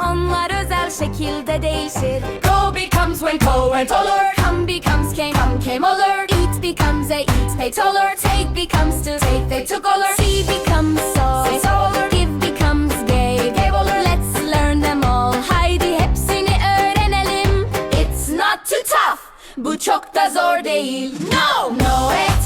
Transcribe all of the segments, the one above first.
Onlar özel şekilde değişir. Go becomes when co-ent olur Come becomes came, come came olur. Eat becomes a eat, pay olur Take becomes to take, they took olur See becomes so, say so olur Bu çok da zor değil. No! No! Hey.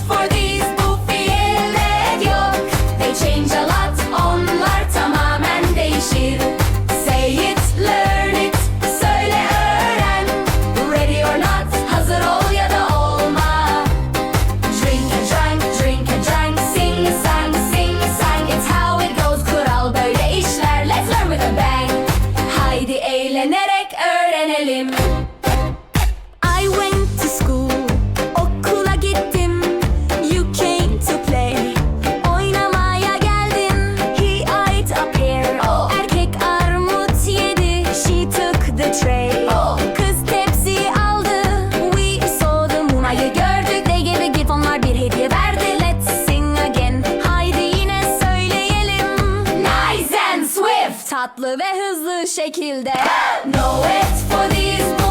Eğlenerek öğrenelim. tatlı ve hızlı şekilde. Know it for these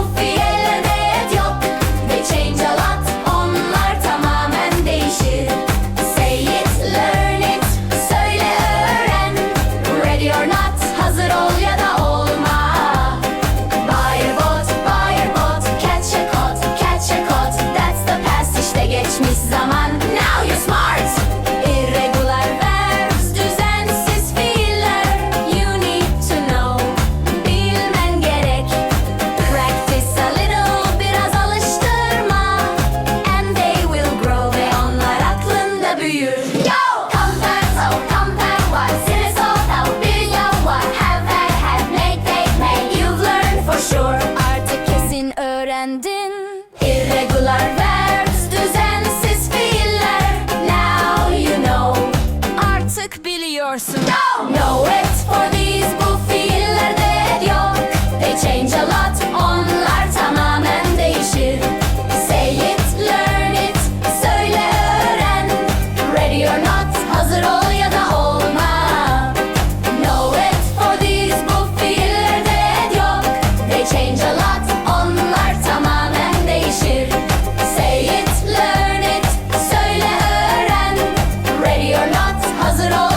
biliyorsun No, no for these bu fiillerde yok. They change a lot onlar tamamen değişir. Say it, learn it, söyle öğren. Ready or not hazır ol ya da olma. No it for these bu fiillerde yok. They change a lot onlar tamamen değişir. Say it, learn it, söyle öğren. Ready or not hazır ol